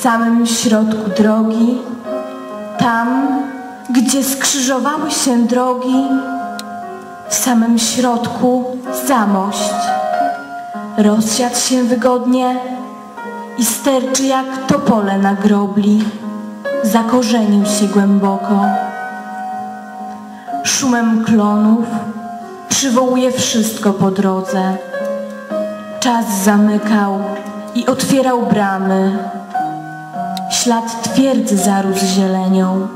samym środku drogi, tam, gdzie skrzyżowały się drogi, w samym środku zamość. Rozsiadł się wygodnie i sterczy jak topole na grobli. Zakorzenił się głęboko. Szumem klonów przywołuje wszystko po drodze. Czas zamykał i otwierał bramy. Ślad twierdzy zarósł zielenią.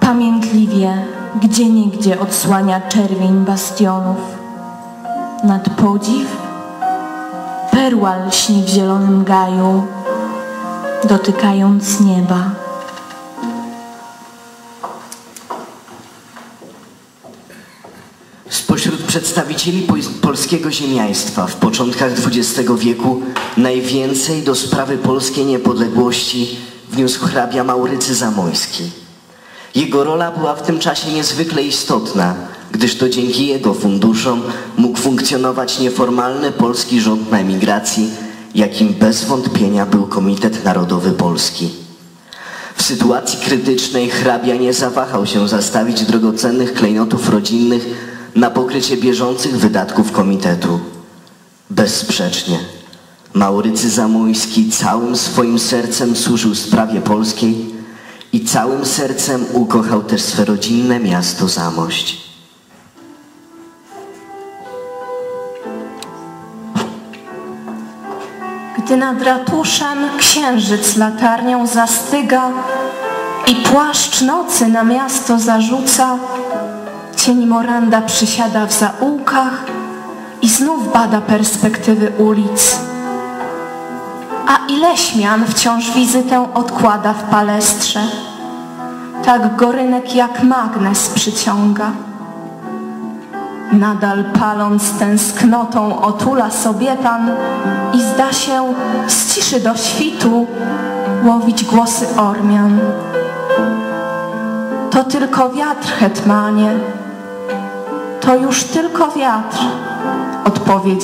Pamiętliwie, gdzie niegdzie odsłania czerwień bastionów. Nad podziw perła lśni w zielonym gaju, dotykając nieba. Przedstawicieli pol- polskiego ziemiaństwa w początkach XX wieku najwięcej do sprawy polskiej niepodległości wniósł hrabia Maurycy Zamojski. Jego rola była w tym czasie niezwykle istotna, gdyż to dzięki jego funduszom mógł funkcjonować nieformalny polski rząd na emigracji, jakim bez wątpienia był Komitet Narodowy Polski. W sytuacji krytycznej hrabia nie zawahał się zastawić drogocennych klejnotów rodzinnych na pokrycie bieżących wydatków komitetu. Bezsprzecznie. Maurycy Zamojski całym swoim sercem służył sprawie polskiej i całym sercem ukochał też swe rodzinne miasto Zamość. Gdy nad ratuszem księżyc latarnią zastyga i płaszcz nocy na miasto zarzuca, cień Moranda przysiada w zaułkach i znów bada perspektywy ulic. A ile śmian wciąż wizytę odkłada w palestrze, tak go rynek jak magnes przyciąga. Nadal paląc tęsknotą otula sobie pan i zda się z ciszy do świtu łowić głosy Ormian. To tylko wiatr, hetmanie, to już tylko wiatr, odpowie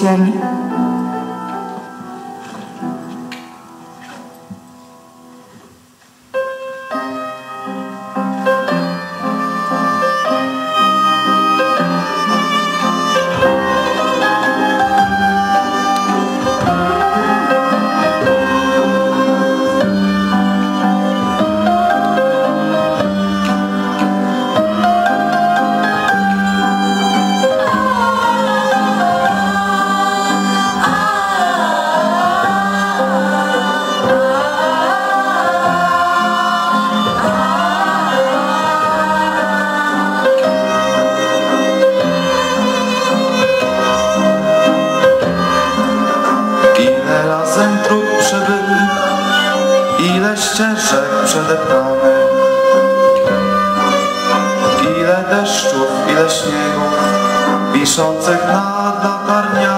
ścieżek przedeptanych Ile deszczów, ile śniegów Wiszących nad latarniami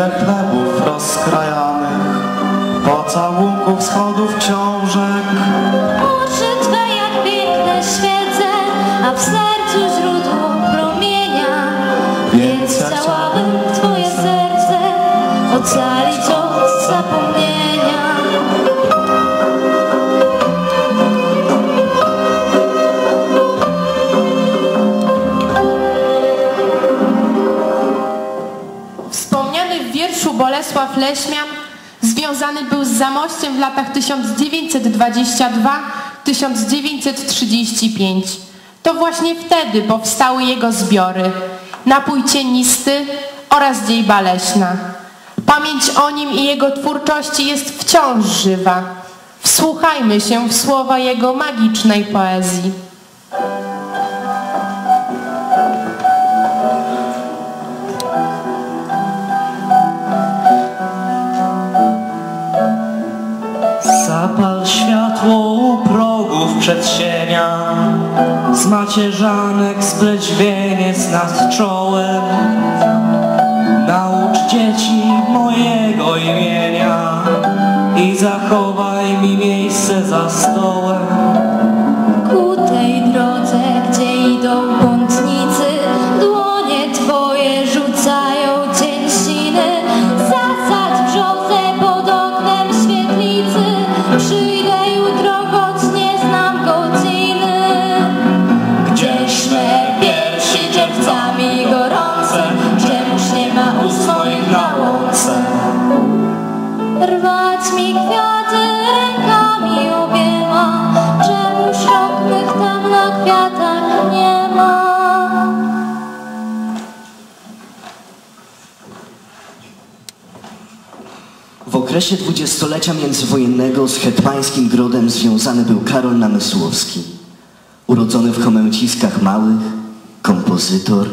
Ile chlebów rozkrajanych Pocałunków, schodów, książek. Oczy Twe jak piękne świece A w sercu źródło promienia. Więc chciałabym Twoje serce Ocalić od zapomnienia Leśmian związany był z Zamościem w latach 1922-1935. To właśnie wtedy powstały jego zbiory Napój cienisty oraz Dziejba Leśna. Pamięć o nim i jego twórczości jest wciąż żywa. Wsłuchajmy się w słowa jego magicznej poezji. Progów przedsienia Z macierzanek spleć wieniec nad czołem. Naucz dzieci mojego imienia I zachowaj mi miejsce za stołem okresie dwudziestolecia międzywojennego z hetmańskim grodem związany był Karol Namysłowski. Urodzony w Chomęciskach Małych, kompozytor,